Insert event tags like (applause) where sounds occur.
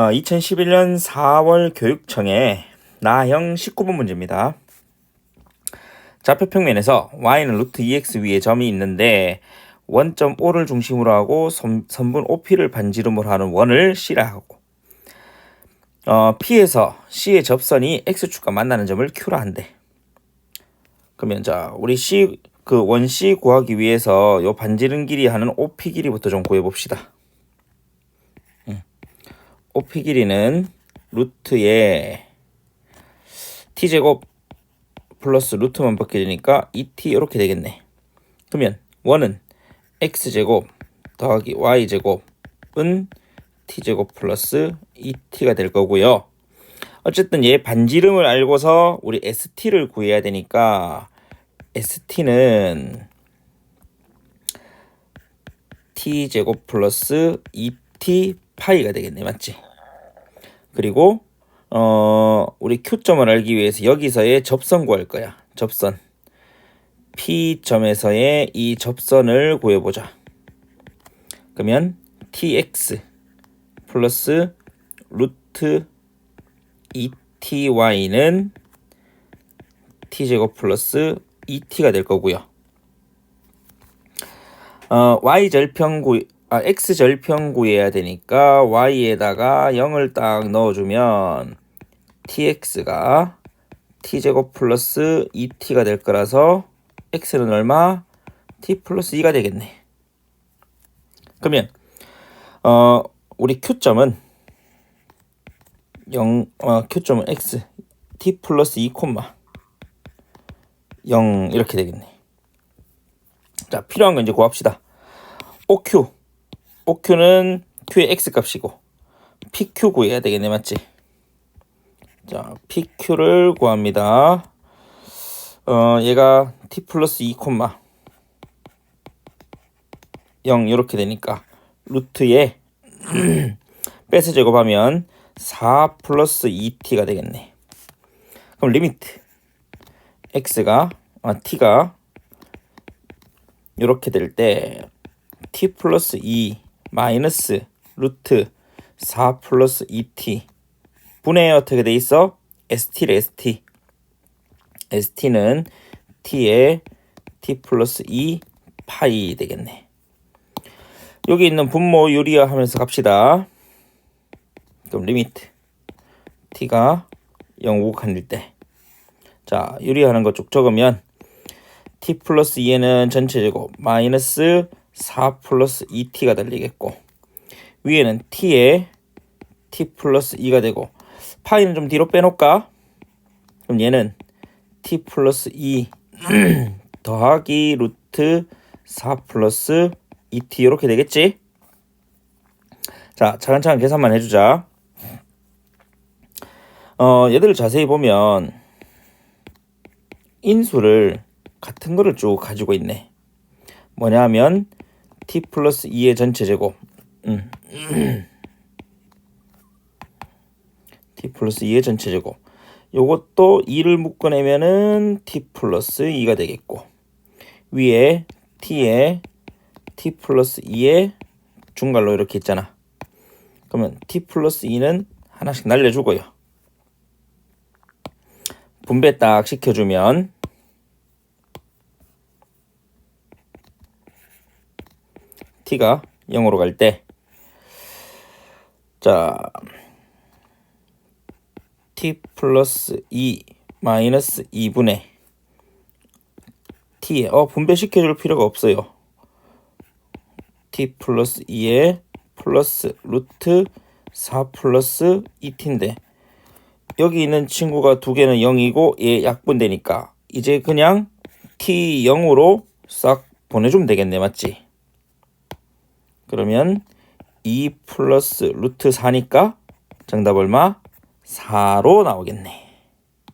어, 2011년 4월 교육청의 나형 19번 문제입니다. 좌표평면에서 y는 루트 2x 위에 점이 있는데 원점 O를 중심으로 하고 선, 선분 OP를 반지름으로 하는 원을 C라 하고 어, P에서 C의 접선이 X축과 만나는 점을 Q라 한대. 그러면 자 우리 C 그 원 C 구하기 위해서 요 반지름 길이 하는 OP 길이부터 좀 구해 봅시다. OP 길이는 루트에 t제곱 플러스 루트만 벗겨지니까 2t 이렇게 되겠네. 그러면 원은 x제곱 더하기 y제곱은 t제곱 플러스 2t가 될 거고요. 어쨌든 얘 반지름을 알고서 우리 st를 구해야 되니까 st는 t제곱 플러스 2t 파이가 되겠네 맞지? 그리고 어 우리 Q점을 알기 위해서 여기서의 접선 구할 거야. 접선. P점에서의 이 접선을 구해보자. 그러면 tx 플러스 루트 2ty는 t제곱 플러스 2t가 될 거고요. 어, y 절편 구 아, x 절편 구해야 되니까 y에다가 0을 딱 넣어주면 tx가 t제곱 플러스 2t가 될 거라서 x는 얼마? t 플러스 2가 되겠네. 그러면 어 우리 q점은 0, 어, q점은 x t 플러스 2 콤마 0 이렇게 되겠네. 자 필요한 거 이제 구합시다. OQ OQ는 Q의 X 값이고 PQ 구해야 되겠네 맞지? 자 PQ를 구합니다. 어 얘가 T 플러스 2 콤마 0 이렇게 되니까 루트에 (clears throat) 빼서 제곱하면 4 플러스 2T가 되겠네. 그럼 리미트 X가 아 T가 이렇게 될 때 t 플러스 2 마이너스 루트 4 플러스 2t 분의 어떻게 돼 있어? st를 st st는 t의 t 플러스 2 파이 되겠네. 여기 있는 분모 유리화 하면서 갑시다. 그럼 리미트 t가 0 오각한일 때. 자, 유리하는 거쭉 적으면 t 플러스 2에는 전체 제곱 마이너스 4 플러스 2t가 달리겠고 위에는 t에 t 플러스 2가 되고 파이는 좀 뒤로 빼놓을까? 그럼 얘는 t 플러스 2 (clears throat) 더하기 루트 4 플러스 2t 이렇게 되겠지? 자 차근차근 계산만 해주자 어 얘들을 자세히 보면 인수를 같은 거를 쭉 가지고 있네 뭐냐 하면 t 플러스 2의 전체 제곱. 음. (clears throat) t 플러스 2의 전체 제곱. 요것도 2를 묶어내면은 t 플러스 2가 되겠고 위에 t에 t 플러스 2의 중괄로 이렇게 있잖아. 그러면 t 플러스 2는 하나씩 날려주고요. 분배 딱 시켜주면 t가 0으로 갈 때, 자, t 플러스 2 마이너스 2분의 t에, 어, 분배시켜줄 필요가 없어요. t 플러스 2에 플러스 루트 4 플러스 2t인데, 여기 있는 친구가 두 개는 0이고 얘 약분되니까 이제 그냥 t 0으로 싹 보내주면 되겠네 맞지? 그러면 2 플러스 루트 4니까 정답 얼마? 4로 나오겠네.